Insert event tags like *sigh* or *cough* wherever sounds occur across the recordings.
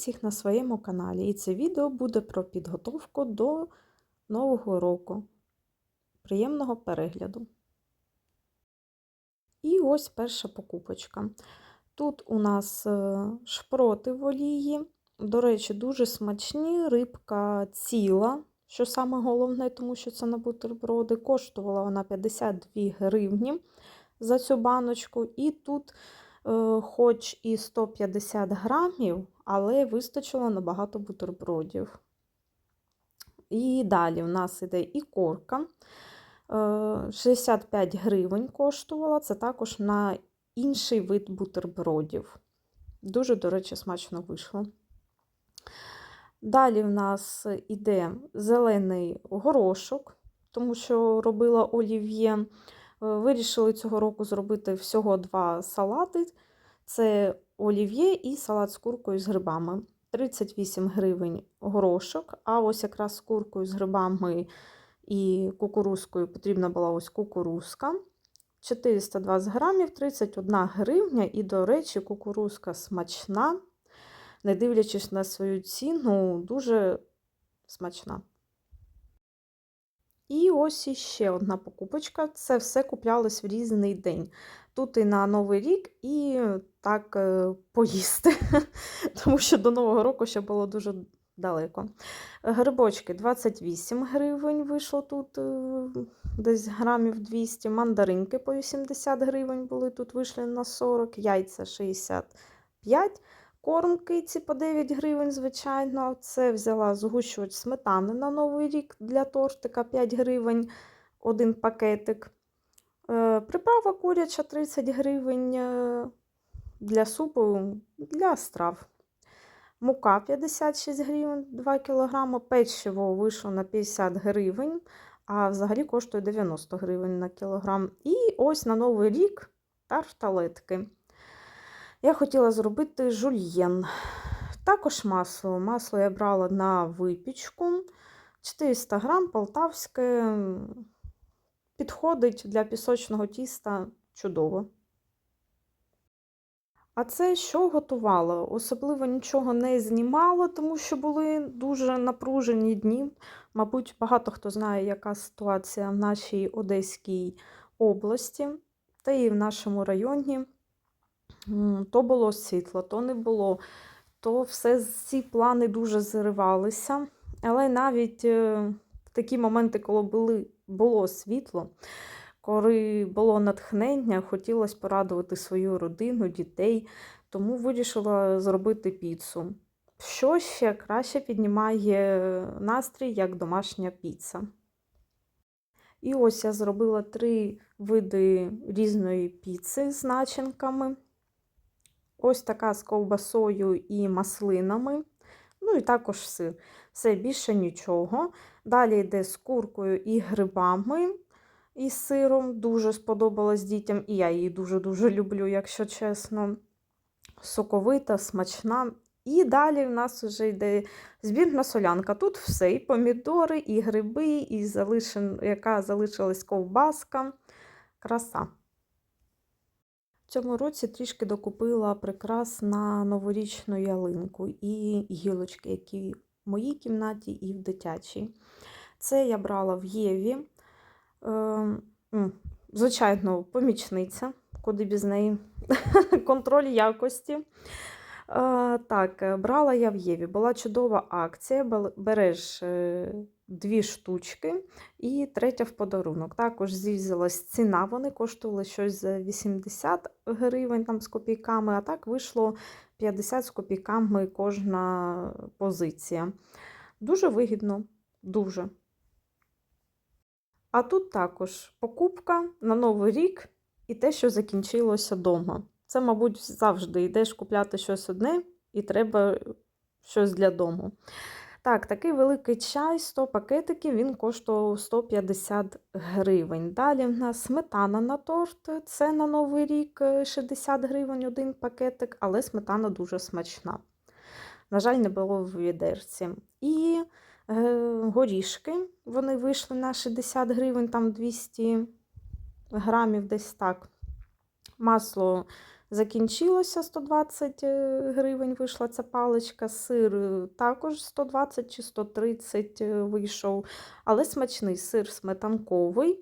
всіх на своєму каналі. І це відео буде про підготовку до Нового року. Приємного перегляду. І ось перша покупочка. Тут у нас е, шпроти в олії. До речі, дуже смачні, рибка ціла, що саме головне, тому що це на бутерброди. Коштувала вона 52 гривні за цю баночку. І тут, е, хоч і 150 грамів, але вистачило на багато бутербродів. І далі в нас іде і корка. 65 гривень коштувала, це також на інший вид бутербродів. Дуже, до речі, смачно вийшло. Далі в нас іде зелений горошок, тому що робила олів'є. Вирішили цього року зробити всього два салати: це олів'є і салат з куркою з грибами. 38 гривень горошок, а ось якраз з куркою з грибами і кукурузкою потрібна була ось кукурузка. 420 грамів, 31 гривня. І, до речі, кукурузка смачна, не дивлячись на свою ціну, дуже смачна. І ось іще одна покупочка. Це все куплялось в різний день. Тут і на Новий рік, і так е, поїсти, *laughs* тому що до Нового року ще було дуже далеко. Грибочки 28 гривень вийшло тут е, десь грамів 200, мандаринки по 80 гривень були, тут вийшли на 40, яйця 65 корм киці по 9 гривень, звичайно. Це взяла згущувач сметани на Новий рік для тортика 5 гривень, один пакетик. Е, приправа куряча 30 гривень е, для супу, для страв. Мука 56 гривень 2 кг, печиво вийшло на 50 гривень, а взагалі коштує 90 гривень на кілограм. І ось на Новий рік тарталетки. Я хотіла зробити жульєн. Також масло. Масло я брала на випічку. 400 грам полтавське. Підходить для пісочного тіста чудово. А це що готувала? Особливо нічого не знімала, тому що були дуже напружені дні. Мабуть, багато хто знає, яка ситуація в нашій Одеській області та і в нашому районі. То було світло, то не було, то все ці плани дуже зривалися. Але навіть е, в такі моменти, коли були, було світло, коли було натхнення, хотілося порадувати свою родину, дітей, тому вирішила зробити піцу. Що ще краще піднімає настрій, як домашня піца. І ось я зробила три види різної піци з начинками. Ось така з ковбасою і маслинами. Ну і також сир. Все більше нічого. Далі йде з куркою і грибами із сиром. Дуже сподобалась дітям, і я її дуже-дуже люблю, якщо чесно. Соковита, смачна. І далі в нас вже йде збірна солянка. Тут все: і помідори, і гриби, і залишен, яка залишилась ковбаска. Краса. В цьому році трішки докупила прикрас на новорічну ялинку і гілочки, які в моїй кімнаті і в дитячій. Це я брала в Єві. Ем, звичайно, помічниця, куди без неї, *laughs* контроль якості. Е, так, брала я в Єві. Була чудова акція. Береш е, дві штучки і третя в подарунок. Також з'їздилась ціна, вони коштували щось за 80 гривень там з копійками, а так вийшло 50 з копійками кожна позиція. Дуже вигідно, дуже. А тут також покупка на Новий рік і те, що закінчилося вдома. Це, мабуть, завжди йдеш купляти щось одне і треба щось для дому. Так, такий великий чай, 100 пакетиків, він коштував 150 гривень. Далі в нас сметана на торт, це на Новий рік 60 гривень один пакетик, але сметана дуже смачна. На жаль, не було в відерці. І Е, горішки. Вони вийшли на 60 гривень, там 200 грамів десь так. Масло закінчилося 120 е, гривень вийшла ця паличка. Сир е, також 120 чи 130 е, вийшов, але смачний сир сметанковий.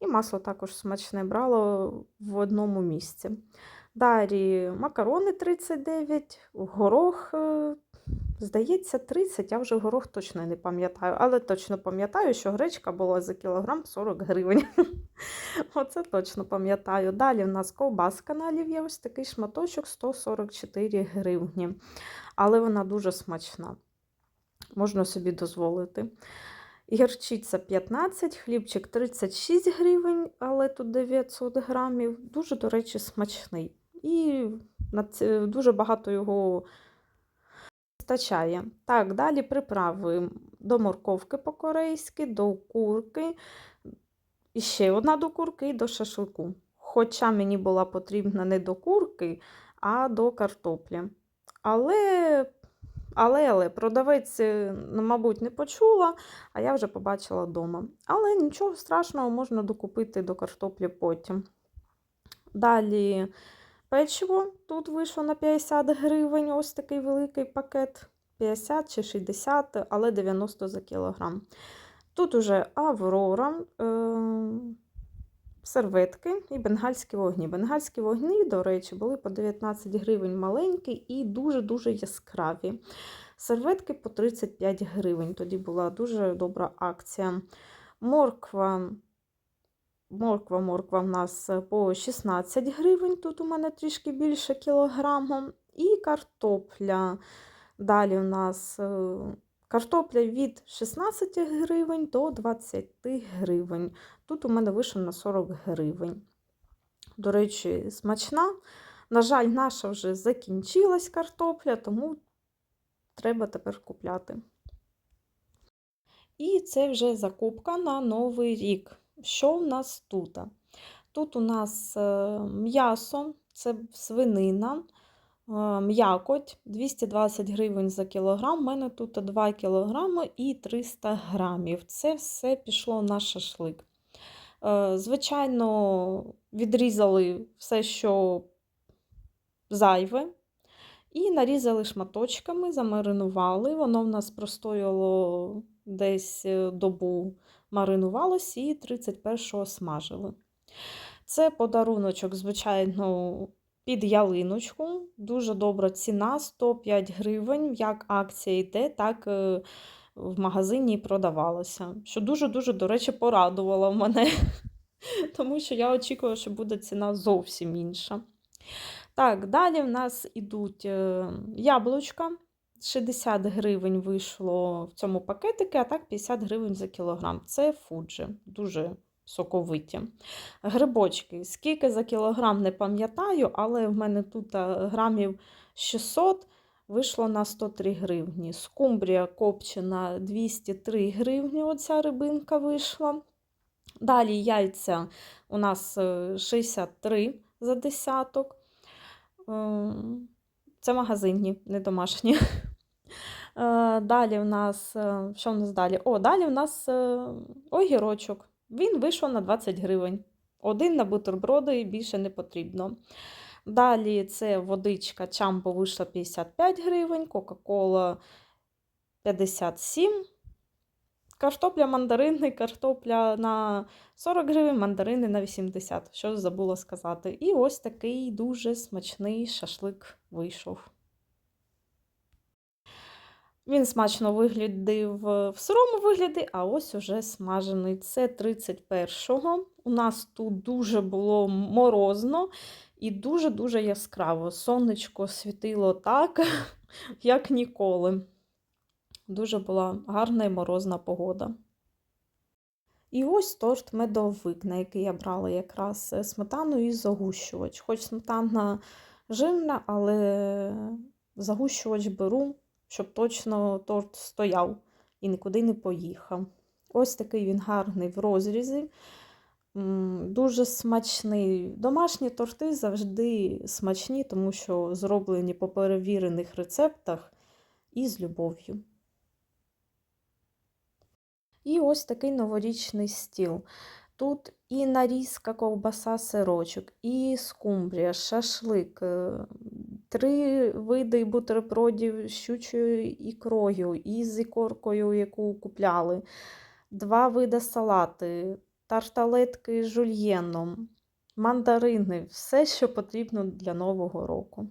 І масло також смачне брало в одному місці. Далі макарони 39, горох, здається, 30, я вже горох точно не пам'ятаю, але точно пам'ятаю, що гречка була за кілограм 40 гривень. *laughs* *laughs* Оце точно пам'ятаю. Далі в нас ковбаска на олів'є, ось такий шматочок 144 гривні. Але вона дуже смачна. Можна собі дозволити. Гірчиця 15, хлібчик 36 гривень, але тут 900 грамів. Дуже, до речі, смачний. І дуже багато його вистачає. Так, далі приправи до морковки по-корейськи, до курки. І ще одна до курки і до шашлику. Хоча мені була потрібна не до курки, а до картоплі. Але, але, але продавець, е, ну, мабуть, не почула, а я вже побачила вдома. Але нічого страшного, можна докупити до картоплі потім. Далі печиво тут вийшло на 50 гривень, ось такий великий пакет. 50 чи 60, але 90 за кілограм. Тут уже Аврора, е- серветки і бенгальські вогні. Бенгальські вогні, до речі, були по 19 гривень маленькі і дуже-дуже яскраві. Серветки по 35 гривень. Тоді була дуже добра акція. Морква. Морква, морква в нас по 16 гривень. Тут у мене трішки більше кілограму. І картопля. Далі у нас е, картопля від 16 гривень до 20 гривень. Тут у мене вийшло на 40 гривень. До речі, смачна. На жаль, наша вже закінчилась картопля, тому треба тепер купляти. І це вже закупка на новий рік. Що в нас тут? Тут у нас е, м'ясо, це свинина, м'якоть 220 гривень за кілограм. У мене тут 2 кілограми і 300 грамів. Це все пішло на шашлик. Е, Звичайно, відрізали все, що зайве, і нарізали шматочками, замаринували. Воно в нас простояло десь е, добу маринувалось і 31-го смажили. Це подаруночок, звичайно, під ялиночку. Дуже добра ціна 105 гривень. Як акція йде, так е, в магазині продавалося. Що дуже-дуже, до речі, порадувало мене, *laughs* тому що я очікувала, що буде ціна зовсім інша. Так, далі в нас ідуть е, яблучка. 60 гривень вийшло в цьому пакетику, а так 50 гривень за кілограм. Це фуджі, дуже соковиті. Грибочки. Скільки за кілограм не пам'ятаю, але в мене тут е, грамів 600 вийшло на 103 гривні. Скумбрія копчена 203 гривні. Оця рибинка вийшла. Далі яйця у нас е, 63 за десяток. Е, Це магазинні, не домашні. *laughs* Е, Далі в нас, е, що в нас далі? О, далі в нас е, огірочок. Він вийшов на 20 гривень. Один на бутерброди більше не потрібно. Далі це водичка Чампо вийшла 55 гривень, Кока-Кола 57. Картопля мандарини, картопля на 40 гривень, мандарини на 80, що забула сказати. І ось такий дуже смачний шашлик вийшов. Він смачно виглядив в сирому вигляді, а ось уже смажений. Це 31-го. У нас тут дуже було морозно і дуже-дуже яскраво. Сонечко світило так, *laughs* як ніколи. Дуже була гарна і морозна погода. І ось торт медовик, на який я брала якраз сметану і загущувач. Хоч сметана жирна, але загущувач беру, щоб точно торт стояв і нікуди не поїхав. Ось такий він гарний в розрізі. Дуже смачний. Домашні торти завжди смачні, тому що зроблені по перевірених рецептах і з любов'ю. І ось такий новорічний стіл. Тут і нарізка, ковбаса, сирочок, і скумбрія, шашлик, е, три види бутербродів з щучою ікрою, і з ікоркою, яку купляли, два види салати, тарталетки з жульєном, мандарини, все, що потрібно для Нового року.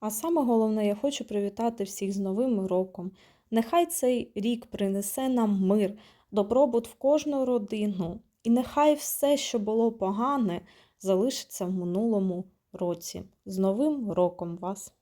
А саме головне, я хочу привітати всіх з Новим роком. Нехай цей рік принесе нам мир, добробут в кожну родину, і нехай все, що було погане, залишиться в минулому році. З Новим роком вас!